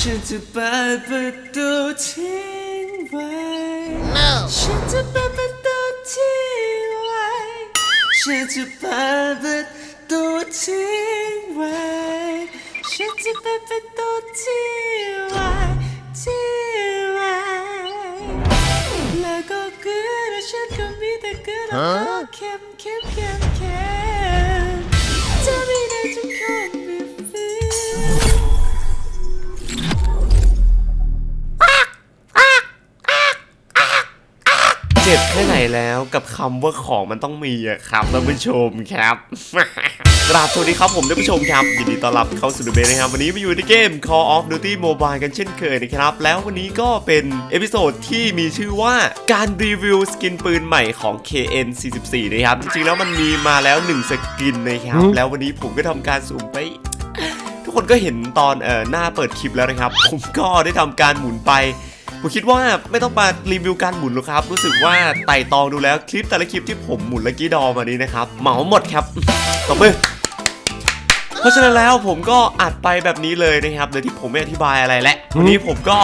ฉันจะเปิดประตูทิ้งไว้ No. ฉันจะเปิดประตูทิ้งไว้ ฉันจะเปิดประตูทิ้งไว้ ฉันจะเปิดประตูทิ้งไว้ทิ้งไว้แล้วก็เกลือและฉันก็มีแต่เกลือแล้วก็เค็มเค็มเค็มเค็ม เจ็บแค่ไหนแล้วกับคำว่าของมันต้องมีอะครับท่านผู้ชมครับกราบสวัสดีครับผมท่านผู้ชมครับยินดีต้อนรับเข้าสู่ดูเบนะครับ วันนี้มาอยู่ในเกม Call of Duty Mobile กันเช่นเคยนะครับ แล้ววันนี้ก็เป็นเอพิโซดที่มีชื่อว่าการรีวิวสกินปืนใหม่ของ KN44 นะครับ จริงๆแล้วมันมีมาแล้ว 1 สกินนะครับ แล้ววันนี้ผมก็ทำการสุ่มไปทุกคนก็เห็นตอนเอ่อหน้าเปิดคลิปแล้วนะครับ ผมก็ได้ทำการหมุนไป ผมคิดว่าไม่ต้องมารีวิวการหมุนหรอกครับ รู้สึกว่าไต่ตองดูแล้วคลิปแต่ละคลิปที่ผมหมุนแลักกี้ดอมานี้นะครับเหมาหมดครับตบมือเพราะฉะนั้นแล้วผมก็อัดไปแบบนี้เลยนะครับโดยที่ผมไม่อธิบายอะไรและวันนี้ผมก็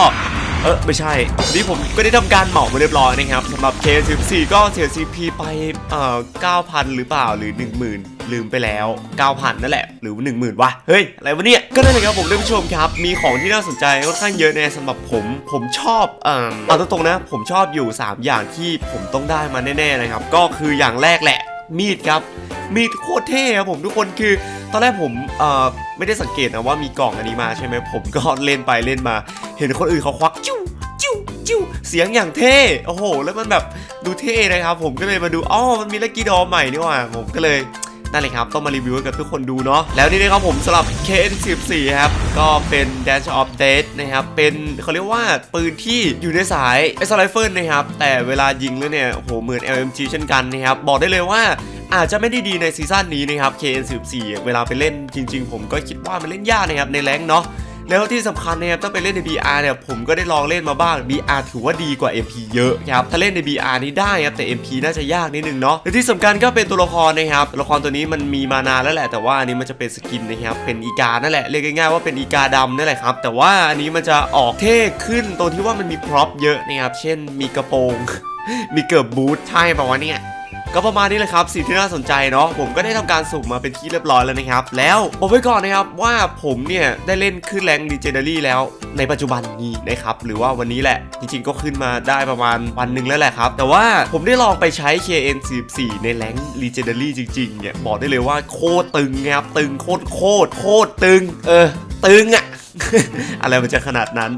เออไม่ใช่วันนี้ผมก็ได้ทำการเหมามาเรียบร้อยนะครับสำหรับ K14 ก็เสีย CP ไปเอ่อ9,000 หรือเปล่าหรือ 10,000 ลืมไปแล้ว 9,000 นั่นแหละ หรือ 10,000วะเฮ้ย อะไรวะเนี่ย ก็นั่นแหละครับผมท่านผู้ชมครับ มีของที่น่าสนใจค่อนข้างเยอะในสำหรับผม ผมชอบเอ่อเอาตรงๆนะ ผมชอบอยู่ 3 อย่างที่ผมต้องได้มาแน่ๆนะครับ ก็คืออย่างแรกแหละ มีดครับ มีดโคตรเท่ครับผมทุกคนคือตอนแรกผมเอ่อไม่ได้สังเกตนะว่ามีกล่องอันนี้มาใช่ไหมผมก็เล่นไปเล่นมา เห็นคนอื่นเขาควักจิ้วจิ้วจิ้วเสียงอย่างเท่โอ้โห แล้วมันแบบดูเท่นะครับ ผมก็เลยมาดูอ๋อมันมีลกกี้ดอใหม่นี่หว่าผมก็เลย นั่นเลยครับต้องมารีวิวกับทุกคนดูเนาะแล้วนี่นะครับผมสำหรับ KN14 ครับก็เป็น Dash of Death นะครับเป็นเขาเรียกว่าปืนที่อยู่ในสาย s อ Rifle นะครับแต่เวลายิงแล้วเนี่ยโหเหมือน LMG เช่นกันนะครับบอกได้เลยว่าอาจจะไม่ได้ดีในซีซั่นนี้นะครับ KN14 เวลาไปเล่นจริง ๆ ผมก็คิดว่ามันเล่นยากนะครับในแรงเนาะ แล้วที่สำคัญนะครับถ้าไปเล่นใน BR เนี่ยผมก็ได้ลองเล่นมาบ้าง BR ถือว่าดีกว่า MP เยอะครับถ้าเล่นใน BR นี้ได้ครับแต่ MP น่าจะยากนิดนึงเนาะและที่สำคัญก็เป็นตัวละครนะครับตัวละครตัวนี้มันมีมานานแล้วแหละ แต่ว่าอันนี้มันจะเป็นสกินนะครับเป็นอีกานั่นแหละเรียกง่ายๆว่าเป็นอีกาดำนั่นแหละครับแต่ว่าอันนี้มันจะออกเท่ขึ้นตรงที่ว่ามันมีพร็อพเยอะนะครับเช่นมีกระโปรง มีเกิร์บบูทใช่ป่าวะเนี่ย ก็ประมาณนี้เลยครับสิ่งที่น่าสนใจเนาะผมก็ได้ทำการสุ่มมาเป็นที่เรียบร้อยแล้วนะครับ แล้วบอกไว้ก่อนนะครับว่าผมเนี่ยได้เล่นขึ้นแรงดีเจเนอรี่แล้วในปัจจุบันนี้นะครับหรือว่าวันนี้แหละจริงๆก็ขึ้นมาได้ประมาณวันหนึ่งแล้วแหละครับ แต่ว่าผมได้ลองไปใช้ KN44 ในแรง Legendary จริงๆเนี่ยบอกได้เลยว่าโคตรตึงนะครับตึงโคตรโคตรโคตรตึง เออ ตึงอะอะไรมันจะขนาดนั้น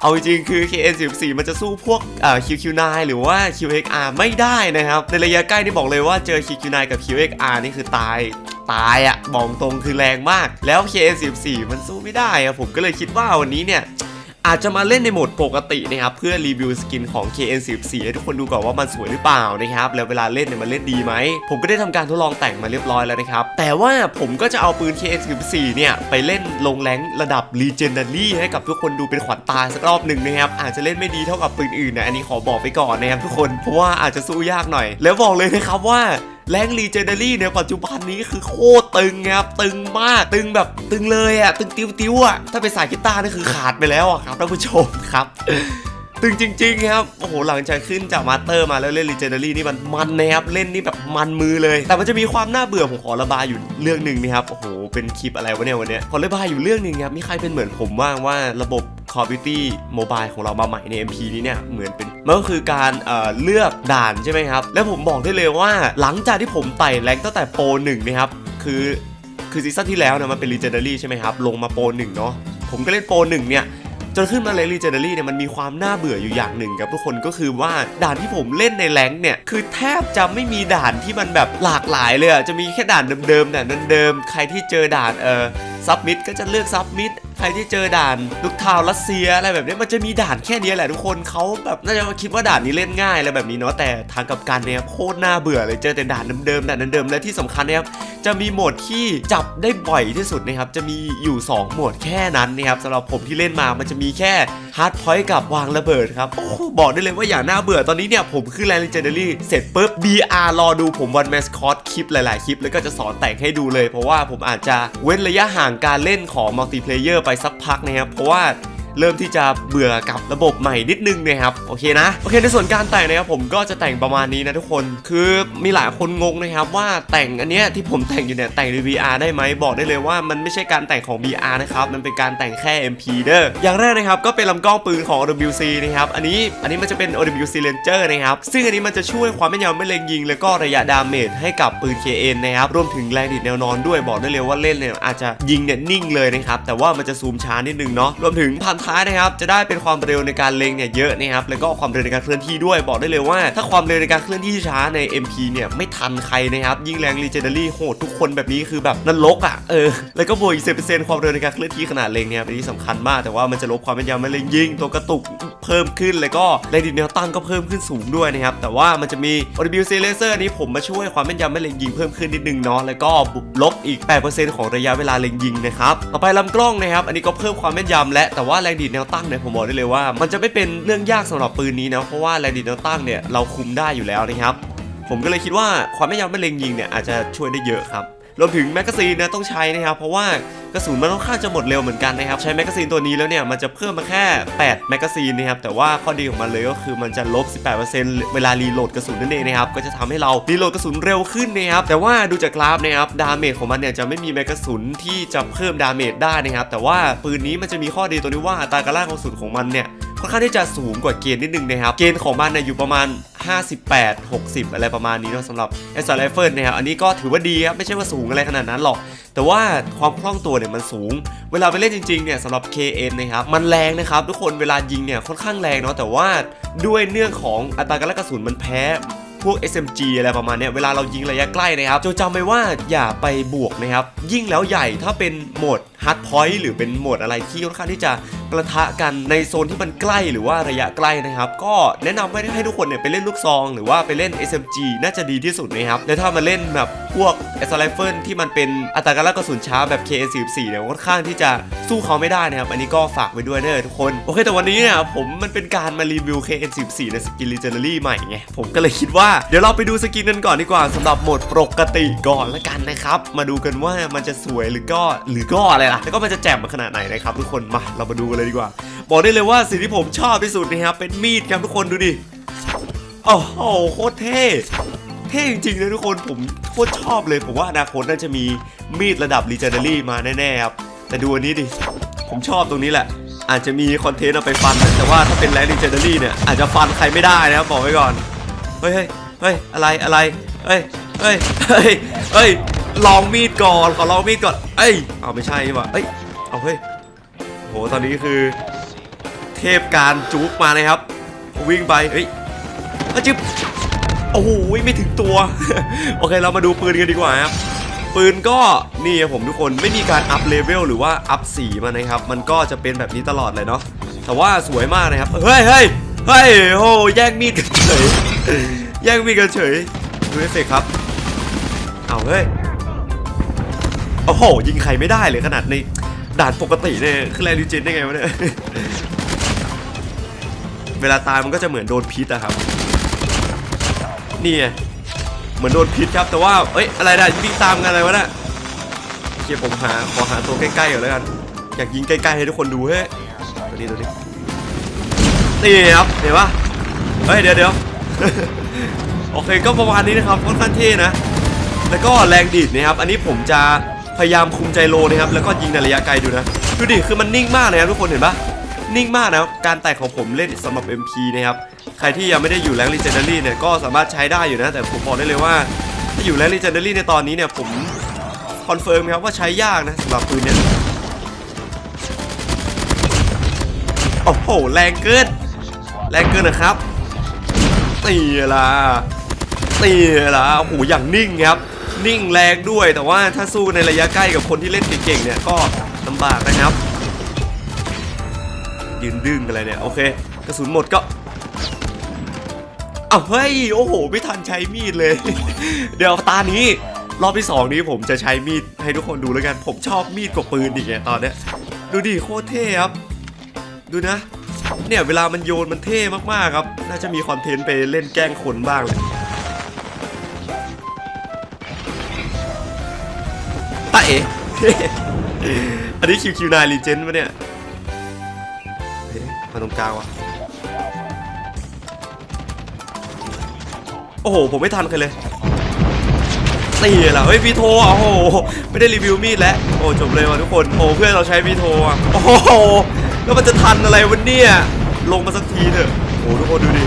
เอาจริงคือ KN14 มันจะสู้พวกเอ่อ QQ9 หรือว่า QXR ไม่ได้นะครับ ในระยะใกล้นี่บอกเลยว่าเจอ QQ9 กับ QXR นี่คือตายตายอะบอกตรงคือแรงมาก แล้ว KN14 มันสู้ไม่ได้อะผมก็เลยคิดว่าวันนี้เนี่ย อาจจะมาเล่นในโหมดปกตินะครับเพื่อรีวิวสกินของ KN14 ให้ทุกคนดูก่อนว่ามันสวยหรือเปล่านะครับแล้วเวลาเล่นเนี่ยมันเล่นดีไหม ผมก็ได้ทำการทดลองแต่งมาเรียบร้อยแล้วนะครับ แต่ว่าผมก็จะเอาปืน KN14 เนี่ยไปเล่นลงแรงระดับ Legendary ให้กับทุกคนดูเป็นขวัญตาสักรอบหนึ่งนะครับอาจจะเล่นไม่ดีเท่ากับปืนอื่นนะอันนี้ขอบอกไปก่อนนะครับทุกคนเพราะว่าอาจจะสู้ยากหน่อย แล้วบอกเลยนะครับว่า แรงรีเจนเดอรี่ในปัจจุบันนี้คือโคตรตึงครับตึงมากตึงแบบตึงเลยอะตึงติ้วติ้วอะถ้าเป็นสายกีตาร์นี่คือขาดไปแล้วอะครับท่านผู้ชมครับตึงจริงๆครับ โอ้โห หลังจากขึ้นจากมาสเตอร์มาแล้วเล่น Legendary นี่มันมันนะครับ เล่นนี่แบบมันมือเลย แต่มันจะมีความน่าเบื่อผมขอระบายอยู่เรื่องหนึ่งนะครับ โอ้โห เป็นคลิปอะไรวะเนี่ยวันเนี้ยขอระบายอยู่เรื่องหนึ่งครับ มีใครเป็นเหมือนผมบ้างว่าระบบ Call of Duty Mobile ของเรามาใหม่ใน MP นี้เนี่ยเหมือนเป็นมันก็คือการเเลือกด่านใช่ไหมครับ แล้วผมบอกได้เลยว่าหลังจากที่ผมไต่แรงตั้งแต่โปรหนึ่งนะครับ คือคือซีซั่นที่แล้วเนี่ยมันเป็น Legendary ใช่ไหมครับ ลงมาโปรหนึ่งเนาะผมก็เล่นโปรหนึ่งเนี่ยจนขึ้นมาเลย Legendary เนี่ยมันมีความน่าเบื่ออยู่อย่างหนึ่งครับทุกคนก็คือว่าด่านที่ผมเล่นในแรงเนี่ยคือแทบจะไม่มีด่านที่มันแบบหลากหลายเลยอะจะมีแค่ด่านเดิมๆด่านเดิมๆใครที่เจอด่านเออ ซับมิดก็จะเลือกซับมิดใครที่เจอด่านลูกทาวน์รัสเซียอะไรแบบนี้มันจะมีด่านแค่นี้แหละทุกคนเขาแบบน่าจะคิดว่าด่านนี้เล่นง่ายอะไรแบบนี้เนาะแต่ทางกับกันเนี่ยโคตรน่าเบื่อเลยเจอแต่ด่านเดิมๆด่านเดิมๆและที่สำคัญเนี่ยจะมีโหมดที่จับได้บ่อยที่สุดนะครับจะมีอยู่ 2 โหมดแค่นั้นนะครับสำหรับผมที่เล่นมามันจะมีแค่ฮาร์ดพอยต์กับวางระเบิดครับโอ้บอกได้เลยว่าอย่าน่าเบื่อตอนนี้เนี่ยผมขึ้นแลนด์ Legendary เสร็จปุ๊บ BR รอดูผมวันแมสคอตคลิปหลายๆ คลิป แล้วก็จะสอนแต่งให้ดูเลย เพราะว่าผมอาจจะเว้นระยะห่างการเล่นของมัลติเพลเยอร์ไปสักพักนะครับ เพราะว่า เริ่มที่จะเบื่อกับระบบใหม่นิดนึงนะครับโอเคนะโอเคในส่วนการแต่งนะครับผมก็จะแต่งประมาณนี้นะทุกคนคือมีหลายคนงงนะครับว่าแต่งอันเนี้ยที่ผมแต่งอยู่เนี่ยแต่งใน VR ได้ไหมบอกได้เลยว่ามันไม่ใช่การแต่งของ VR นะครับมันเป็นการแต่งแค่ MP เด้ออย่างแรกนะครับก็เป็นลำกล้องปืนของ OWC นะครับอันนี้อันนี้มันจะเป็น OWC Ranger นะครับซึ่งอันนี้มันจะช่วยความแม่นยำไม่เล็งยิง แล้วก็ระยะดาเมจให้กับปืน KN นะครับรวมถึงแรงดีดแนวนอนด้วยบอกได้เลยว่าเล่นเนี่ยอาจจะยิงเนี่ยนิ่งเลยนะครับแต่ว่ามันจะซูมช้านิดนึงเนาะรวมถึงพันท้ายนะครับจะได้เป็นความเร็วในการเล็งเนี่ยเยอะนะครับแล้วก็ความเร็วในการเคลื่อนที่ด้วยบอกได้เลยว่า ถ้าความเร็วในการเคลื่อนที่ช้าใน MP เนี่ยไม่ทันใครนะครับยิ่งแรง Legendary โหดทุกคนแบบนี้คือแบบนรกอะเออแล้วก็บวกอีก10%ความเร็วในการเคลื่อนที่ขนาดเล็งเนี่ยเป็นที่สำคัญมาก แต่ว่ามันจะลบความแม่นยำไม่เล็งยิงตัวกระตุกเพิ่มขึ้นแล้วก็แรงดีดแนวตั้งก็เพิ่มขึ้นสูงด้วยนะครับแต่ว่ามันจะมี OWC Laser นี้ผมมาช่วยความแม่นยำไม่เล็งยิงเพิ่มขึ้นนิดนึงเนาะแล้วก็ลบอีก 8%ของระยะเวลาเล็งยิงนะครับต่อไปลำกล้องนะครับอันนี้ก็เพิ่มความแม่นยำและแต่ว่าแรงดีดแนวตั้งเนี่ยผมบอกได้เลยว่า มันจะไม่เป็นเรื่องยากสำหรับปืนนี้นะเพราะว่าแรงดีดแนวตั้งเนี่ยเราคุมได้อยู่แล้วนะครับผมก็เลยคิดว่าความแม่นยำไม่เล็งยิงเนี่ยอาจจะช่วยได้เยอะครับ รวมถึงแมกกาซีนนะต้องใช้นะครับ เพราะว่ากระสุนมันค่อนข้างจะหมดเร็วเหมือนกันนะครับ ใช้แมกกาซีนตัวนี้แล้วเนี่ยมันจะเพิ่มมาแค่ 8 แมกกาซีนนะครับ แต่ว่าข้อดีของมันเลยก็คือมันจะลบ 18%เวลารีโหลดกระสุนนั่นเองนะครับ ก็จะทำให้เรารีโหลดกระสุนเร็วขึ้นนะครับ แต่ว่าดูจากกราฟนะครับดาเมจของมันเนี่ยจะไม่มีแมกกาสุนที่จะเพิ่มดาเมจได้นะครับ แต่ว่าปืนนี้มันจะมีข้อดีตัวนี้ว่าอัตราการล่ากระสุนของมันเนี่ย ค่อนข้างที่จะสูงกว่าเกณฑ์นิดนึงนะครับ เกณฑ์ของมันเนี่ยอยู่ประมาณ 58 60 อะไรประมาณนี้เนาะสำหรับ s อ r Rifle นะครับ อันนี้ก็ถือว่าดีครับ ไม่ใช่ว่าสูงอะไรขนาดนั้นหรอก แต่ว่าความคล่องตัวเนี่ยมันสูง เวลาไปเล่นจริงๆเนี่ยสำหรับ KN นะครับ มันแรงนะครับ ทุกคนเวลายิงเนี่ยค่อนข้างแรงเนาะแต่ว่าด้วยเนื่องของอัตราการกระสุนมันแพ้พวก SMG อะไรประมาณนี้เวลาเรายิงระยะใกล้นะครับจงจำไว้ว่าอย่าไปบวกนะครับ ยิ่งแล้วใหญ่ถ้าเป็นโหมด Hard Point หรือเป็นโหมดอะไรที่ค่อนข้างที่จะประทะกันในโซนที่มันใกล้หรือว่าระยะใกล้นะครับ ก็แนะนำให้ให้ทุกคนเนี่ยไปเล่นลูกซอง หรือว่าไปเล่น SMG น่าจะดีที่สุดนะครับแล้วถ้ามาเล่นแบบพวก s r Rifle ที่มันเป็นอัตราการลากกระสุนช้าแบบ KN44 เนี่ยค่อนข้างที่จะสู้เขาไม่ได้นะครับอันนี้ก็ฝากไว้ด้วยเด้อทุกคนโอเคแต่วันนี้เนี่ยผมมันเป็นการมารีวิว KN44 ในสกิน Legendary ใหม่ไงผมก็เลยคิดว่าเดี๋ยวเราไปดูสกินกันก่อนดีกว่าสำหรับโหมดปกติก่อนละกันนะครับมาดูกันว่ามันจะสวยหรือก็หรือก็อะไรล่ะ แล้วก็มันจะแจ่มาขนาดไหนนะครับทุกคนมาเรามาดูกันเลยดีกว่า บอกได้เลยว่าสิ่งที่ผมชอบที่สุดนะครับเป็นมีดครับทุกคนดูดิโอ้โหโคตรเท่เท่จริงๆเลยทุกคนผมโคตรชอบเลยผมว่าอนาคตน่าจะมีมีดระดับ Legendary มาแน่ๆครับแต่ดูอันนี้ดิผมชอบตรงนี้แหละ อาจจะมีคอนเทนต์เอาไปฟันนะแต่ว่าถ้าเป็นแรง Legendary เนี่ยอาจจะฟันใครไม่ได้นะครับบอกไว้ก่อนเฮ้ยเฮ้ยเฮ้ยอะไรอะไรเฮ้ยเฮ้ยเฮ้ยเฮ้ย ลองมีดก่อนขอลองมีดก่อน เอ้ยเอาไม่ใช่ว่าเอ้ยเอาเฮ้ยโหตอนนี้คือ เทพการจุกมาเลยครับ วิ่งไปเฮ้ยอะจิ๊บโอ้โหไม่ถึงตัว โอเคเรามาดูปืนกันดีกว่าครับปืนก็นี่ครับผมทุกคนไม่มีการอัพเลเวลหรือว่าอัพสีมานะครับ มันก็จะเป็นแบบนี้ตลอดเลยเนาะแต่ว่าสวยมากนะครับเฮ้ยเฮ้ยเฮ้ยโอ้แย่งมีดกันเฉยแย่งมีดกันเฉยดูเอฟเฟกครับเอาเฮ้ย โอ้โหยิงใครไม่ได้เลยขนาดในด่านปกติเนี่ยคือแรลิเจนได้ไงวะเนี่ย เวลาตายมันก็จะเหมือนโดนพิษอะครับ นี่เหมือนโดนพิษครับ แต่ว่า เอ้ย อะไรนะวิ่งตามกันอะไรวะเนี่ยโอเคผมหา ขอหาตัวใกล้ๆก่อนแล้วกัน อยากยิงใกล้ๆให้ทุกคนดูเฮ้ยตัวนี้ตัวนี้นี่ครับ เห็นปะเฮ้ย เดี๋ยวเดี๋ยวโอเค ก็ประมาณนี้นะครับ ค่อนข้างเท่นะ แล้วก็แรงดีดนะครับ อันนี้ผมจะ พยายามคุมใจโลนะครับแล้วก็ยิงในระยะไกลดูนะดูดิคือมันนิ่งมากเลยครับทุกคนเห็นปะนิ่งมากนะครับการแต่งของผมเล่นสำหรับ MP นะครับใครที่ยังไม่ได้อยู่แรง Legendary เนี่ยก็สามารถใช้ได้อยู่นะ แต่ผมบอกได้เลยว่าถ้าอยู่แรง Legendary ในตอนนี้เนี่ยผมคอนเฟิร์มครับว่าใช้ยากนะสำหรับปืนเนี่ยโอ้โหแรงเกินแรงเกินนะครับตีละตีละโอ้โหอย่างนิ่งครับ นิ่งแรงด้วย แต่ว่าถ้าสู้ในระยะใกล้กับคนที่เล่นเก่งๆเนี่ยก็ลำบากนะครับ ยืนดึงอะไรเนี่ยโอเคกระสุนหมดก็อ้าวเฮ้ยโอ้โห ไม่ทันใช้มีดเลย เดี๋ยวตานี้ รอบที่สองนี้ผมจะใช้มีดให้ทุกคนดูแล้วกัน ผมชอบมีดกว่าปืนอีกไงตอนเนี้ยดูดิโคตรเท่ครับ ดูนะ เนี่ยเวลามันโยนมันเท่มากๆครับ น่าจะมีคอนเทนต์ไปเล่นแกล้งคนบ้างเลย ตาเอ๋ อันนี้ QQ9 Legend ปะเนี่ยทีนี้มาตรงกลางวะโอ้โห ผมไม่ทันใครเลยตีละเฮ้ยวีโทอะโอ้โห ไม่ได้รีวิวมีดแล้ว โอ้จบเลยว่ะทุกคน โอ้เพื่อนเราใช้วีโทอะ โอ้โห แล้วมันจะทันอะไรวันนี้ลงมาสักทีเถอะ โอ้ทุกคนดูดิ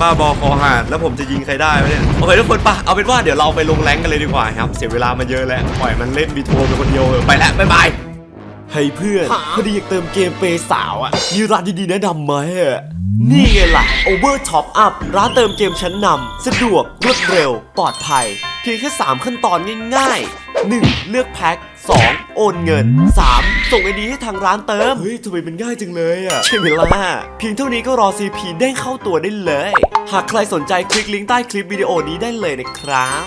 ป้าบอคอหาดแล้วผมจะยิงใครได้วะเนี่ยโอเคทุกคนปะเอาเป็นว่าเดี๋ยวเราไปลงแรงกันเลยดีกว่าครับ เสียเวลามาเยอะแล้วปล่อยมันเล่นวีโทไปคนเดียวเถอะไปแล้วบ๊ายบายเฮ้ยเพื่อนพอดีอยากเติมเกมเปย์สาวอะมีร้านดีๆแนะนำไหมอะนี่ไงล่ะ Over Top Up ร้านเติมเกมชั้นนำสะดวกรวดเร็ว ปลอดภัย เพียงแค่ 3 ขั้นตอนง่ายๆ 1. เลือกแพ็ค 2. โอนเงิน 3. ส่งไอดีให้ทางร้านเติม เฮ้ยทำไมมันง่ายจังเลยอะใช่ไหมล่ะ เพียงเท่านี้ก็รอ CP เด้งเข้าตัวได้เลย หากใครสนใจคลิกลิงก์ใต้คลิปวิดีโอนี้ได้เลยนะครับ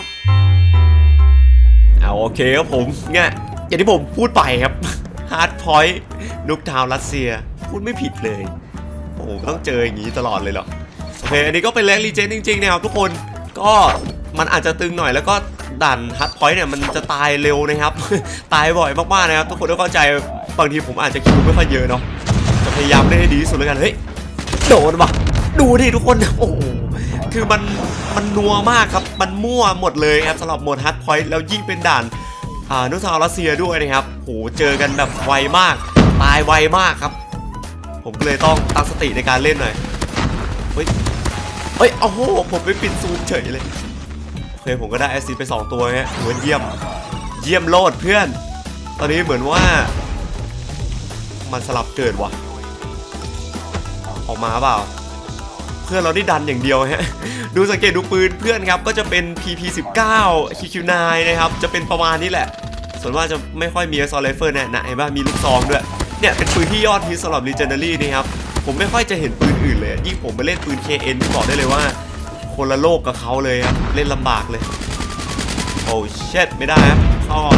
เอาโอเคครับผมเนี่ยอย่างที่ผมพูดไปครับฮาร์ดพอยต์นุกทาวรัสเซีย พูดไม่ผิดเลย โอ้โหต้องเจออย่างนี้ตลอดเลยเหรอ โอเค อันนี้ก็เป็นแรงรีเจนจริงๆนะครับทุกคน ก็มันอาจจะตึงหน่อยแล้วก็ดันฮาร์ดพอยต์เนี่ยมันจะตายเร็วนะครับ ตายบ่อยมากๆนะครับทุกคนต้องเข้าใจบางทีผมอาจจะคิวไม่ค่อยเยอะเนาะจะพยายามเล่นให้ดีที่สุดแล้วกันเฮ้ยโดนปะดูดิทุกคนโอ้โหคือมันมันนัวมากครับมันมั่วหมดเลยครับสำหรับโหมดฮาร์ดพอยต์แล้วยิ่งเป็นด่านอ่านุสาวรัสเซียด้วยนะครับโหเจอกันแบบไวมาก ตายไวมากครับ ผมเลยต้องตั้งสติในการเล่นหน่อยเฮ้ย เฮ้ยโอ้โหผมไปปิดซูมเฉยเลยโอเคผมก็ได้แอซิดไป 2 ตัวฮะถือว่าเยี่ยมเยี่ยมโลดเพื่อน ตอนนี้เหมือนว่า มันสลับเกิดวะออกมาเปล่า เพื่อนเราได้ดันอย่างเดียวฮะดูสังเกตดูปืนเพื่อนครับ ก็จะเป็น PP19 QQ9 นะครับ จะเป็นประมาณนี้แหละ ส่วนว่าจะไม่ค่อยมีซอลเลเฟอร์เนี่ยนะเห็นป่ะมีลูกซองด้วยเนี่ยเป็นปืนที่ยอดฮิตสำหรับ Legendary นะครับ ผมไม่ค่อยจะเห็นปืนอื่นเลย ยิ่งผมไปเล่นปืน KN ที่บอกได้เลยว่า คนละโลกกับเขาเลยครับ เล่นลำบากเลย โอ้เช็ดไม่ได้ครับเข้าก่อ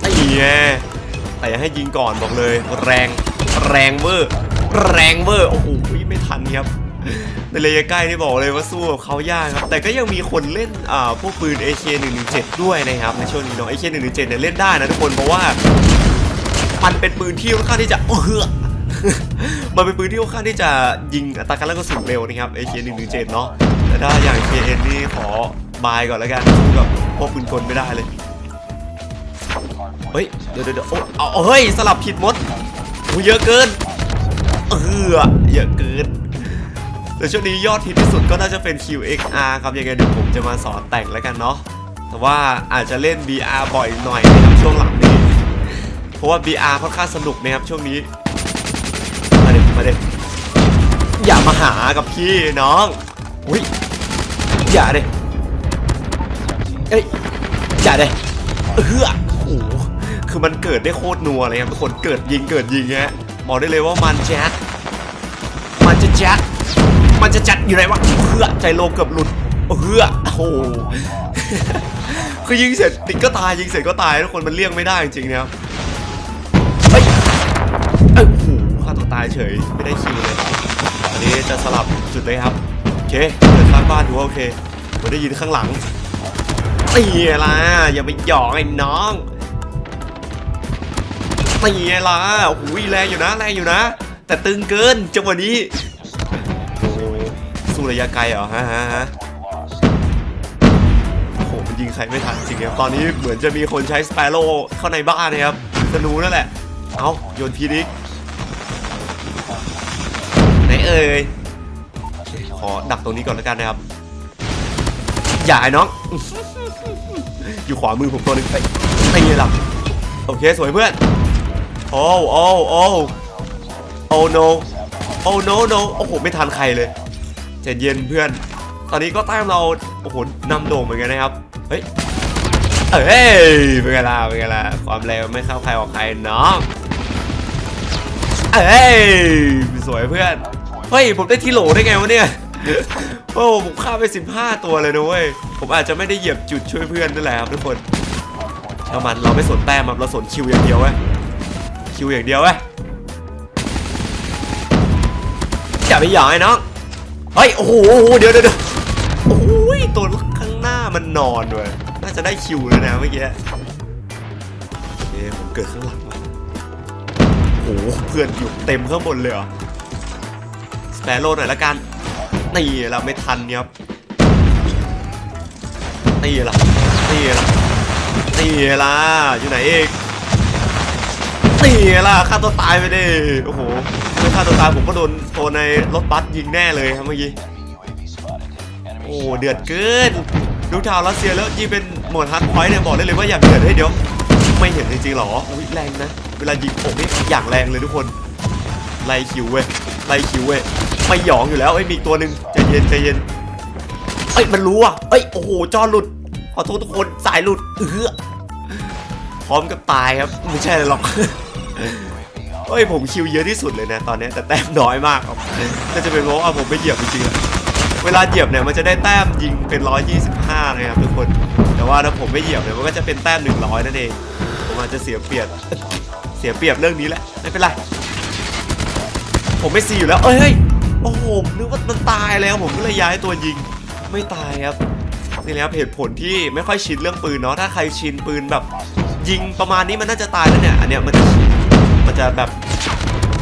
ไอ้เหี้ยแต่อย่าให้ยิงก่อนบอกเลย แรงแรงเวอร์แรงเวอร์โอ้โหไม่ทันครับ ในระยะใกล้นี่บอกเลยว่าสู้กับเขายากครับ แต่ก็ยังมีคนเล่นอ่าพวกปืน AK117 ด้วยนะครับในช่วงนี้เนาะ AK117 เนี่ยเล่นได้นะทุกคนเพราะว่ามันเป็นปืนที่ค่อนข้างที่จะเออมันเป็นปืนที่ค่อนข้างที่จะยิงอัตราการลั่นกระสุนเร็วนะครับ AK117 เนาะแต่ถ้าอย่าง KN นี่ขอบายก่อนแล้วกันสู้กับพวกปืนกลไม่ได้เลยเฮ้ยเดี๋ยวเดี๋ยวเดี๋ยวโอ้เอาเฮ้ยสลับผิดมดโอ้เยอะเกินเออเยอะเกิน แต่ช่วงนี้ยอดฮิตที่สุดก็น่าจะเป็น QXR ครับยังไงเดี๋ยวผมจะมาสอนแต่งแล้วกันเนาะแต่ว่าอาจจะเล่น BR บ่อยหน่อยในช่วงหลังนี้ เพราะว่า BR ค่อนข้างสนุกนะครับช่วงนี้ มาเด็มาเด็อย่ามาหากับพี่น้องอุ้ยอย่าเด็เอ้ยอย่าเด็เออโอ้โหคือมันเกิดได้โคตรนัวเลยครับทุกคนเกิดยิงเกิดยิงฮะบอกได้เลยว่ามันแจ๊ดมันจะแจ๊ด มันจะจัดอยู่ไหนวะเพื่อใจโลเกือบหลุดเพื่อโอ้โหคือยิงเสร็จติดก็ตายยิงเสร็จก็ตายทุกคนมันเลี่ยงไม่ได้จริงๆนะครับเฮ้ยเอ้โอ้โหฆ่าตัวตายเฉยไม่ได้คิวเลยอันนี้จะสลับจุดเลยครับโอเคเดินข้างบ้านดูว่าโอเคเหมือนได้ยินข้างหลังตีล่ะอย่าไปหยอกไอ้น้องตีล่ะโอ้โหแรงอยู่นะแรงอยู่นะ แต่ตึงเกินจังหวะนี้ ระยะไกลเหรอฮะฮะฮะโอ้โหมันยิงใครไม่ทันจริงครับตอนนี้เหมือนจะมีคนใช้สเปโร่เข้าในบ้านนะครับธนูนั่นแหละ เอาโยนพีดิกไหนเอ่ยขอดักตรงนี้ก่อนแล้วกันนะครับ อย่าไอ้น้อง อยู่ขวามือผมตัวนึงไปตีหลับโอเคสวยเพื่อน โอ้โอ้โอ้โอ้ no โอ้ no no โอ้โห ไม่ทันใครเลย ใจเย็นเพื่อน ตอนนี้ก็แต้มเราโอ้โหนำโด่งเหมือนกันนะครับ เฮ้ย เอ้ยเป็นไงล่ะเป็นไงล่ะความเร็วไม่เข้าใครออกใครน้องเอ้ยสวยเพื่อน เฮ้ยผมได้ที่โหลได้ไงวะเนี่ยโอ้ผมฆ่าไป 15 ตัวเลยนะเว้ย ผมอาจจะไม่ได้เหยียบจุดช่วยเพื่อนนั่นแหละครับทุกคนช่ามันเราไม่สนแต้มเราสนคิวอย่างเดียวเว้ย คิวอย่างเดียวเว้ยอย่าไปหยองไอ้น้อง เฮ้ยโอ้โหเดี๋ยวเดี๋ยวเดี๋ยวโอ้ยตัวข้างหน้ามันนอนด้วยน่าจะได้คิวเลยนะเมื่อกี้โอเคผมเกิดข้างหลังว่ะโอ้โหเพื่อนอยู่เต็มข้างบนเลยเหรอสเปโร่หน่อยละกันนี่ละไม่ทันเนี่ยครับนี่ละนี่ละนี่ละอยู่ไหนเองนี่ละฆ่าตัวตายไปดิโอ้โห ฆ่าตัวตายผมก็โดนโดนในรถบัสยิงแน่เลยครับเมื่อกี้ โอ้เดือดเกินดูทาวรัสเซียแล้วยิงเป็นหมดฮาร์ดพอยต์เนี่ยบอกได้เลยว่าอย่างเดือดเฮ้ยเดี๋ยว ไม่เห็นจริงๆหรออุ้ยแรงนะ เวลายิงผมนี่อย่างแรงเลยทุกคนไล่คิวเว้ยไล่คิวเว้ยไม่หยองอยู่แล้วไอ้มีตัวหนึ่งใจเย็นใจเย็นเอ้ยมันรู้อะเอ้ยโอ้โหจอหลุดขอโทษทุกคนสายหลุดเออพร้อมกับตายครับไม่ใช่หรอก เฮ้ยผมคิวเยอะที่สุดเลยนะตอนนี้แต่แต้มน้อยมากครับน่าจะเป็นเพราะว่าผมไม่เหยียบจริงๆเวลาเหยียบเนี่ยมันจะได้แต้มยิงเป็น 125นะครับทุกคน แต่ว่าถ้าผมไม่เหยียบเนี่ยมันก็จะเป็นแต้ม 100 นั่นเอง ผมอาจจะเสียเปรียบเสียเปรียบเรื่องนี้แหละไม่เป็นไร ผมไม่ซีอยู่แล้วเอ้ยเฮ้ยโอ้โหนึกว่ามันตายแล้วผมก็เลยย้ายตัวยิงไม่ตายครับนี่แหละครับเหตุผลที่ไม่ค่อยชินเรื่องปืนเนาะถ้าใครชินปืนแบบ ยิงประมาณนี้มันน่าจะตายแล้วเนี่ยอันเนี้ยมัน มันจะแบบ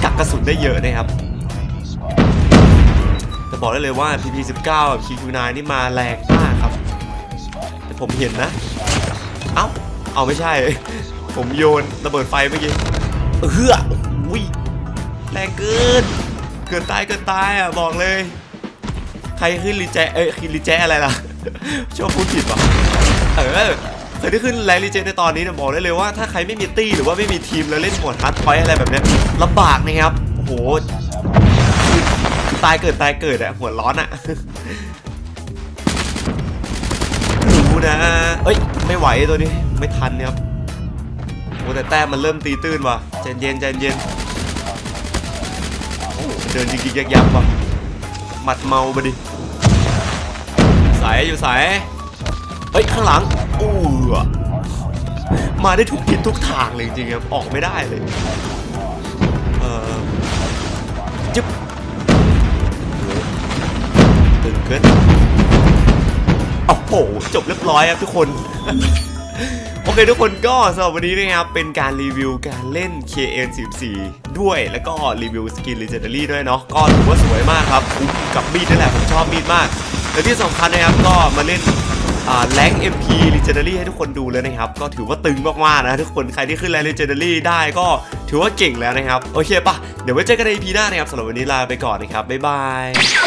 กักกระสุนได้เยอะนะครับแต่บอกได้เลยว่า PP19 กับ QQ9 นี่มาแรงมากครับ แต่ผมเห็นนะ เอ้า เอาไม่ใช่ ผมโยนระเบิดไฟเมื่อกี้เฮืออุ้ยแรงเกิน เกินตายเกินตายอะบอกเลย ใครขึ้นรีแจเอ้ยขึ้นรีแจอะไรล่ะชอบพูดผิดป่ะเออ ยได้ขึ้นแรงรีเจนในตอนนี้เนี่ยบอกได้เลยว่าถ้าใครไม่มีตี้หรือว่าไม่มีทีมแล้วเล่นโหมดฮาร์ดพอยต์อะไรแบบนี้ลำบากนะครับโอ้โหตายเกิดตายเกิดอะหัวร้อนอะรู้นะเอ้ยไม่ไหวตัวนี้ไม่ทันเนี่ยครับโอ้แต่แต้มมันเริ่มตีตื้นว่ะใจเย็นใจเย็นเดินจริงๆยักๆว่ะหมัดเมาบดิสายอยู่สายเฮ้ยข้างหลัง อู้อะมาได้ทุกทิศทุกทางเลยจริงๆครับออกไม่ได้เลยเออจึ๊บตึงเกินโอ้โหจบเรียบร้อยครับทุกคนโอเคทุกคนก็สำหรับวันนี้นะครับเป็นการรีวิวการเล่น KN14 ด้วยแล้วก็รีวิวสกิน Legendary ด้วยเนาะก็ถือว่าสวยมากครับกับมีดนี่แหละผมชอบมีดมาก และที่สำคัญนะครับก็มาเล่น แรงเอ็มพีลิเจนดารี่ให้ทุกคนดูเลยนะครับ ก็ถือว่าตึงมากๆนะทุกคนใครที่ขึ้นแรงลิเจนดารี่ได้ก็ถือว่าเก่งแล้วนะครับ โอเคปะเดี๋ยวไว้เจอกันใน EP หน้านะครับสำหรับวันนี้ลาไปก่อนนะครับบ๊ายบาย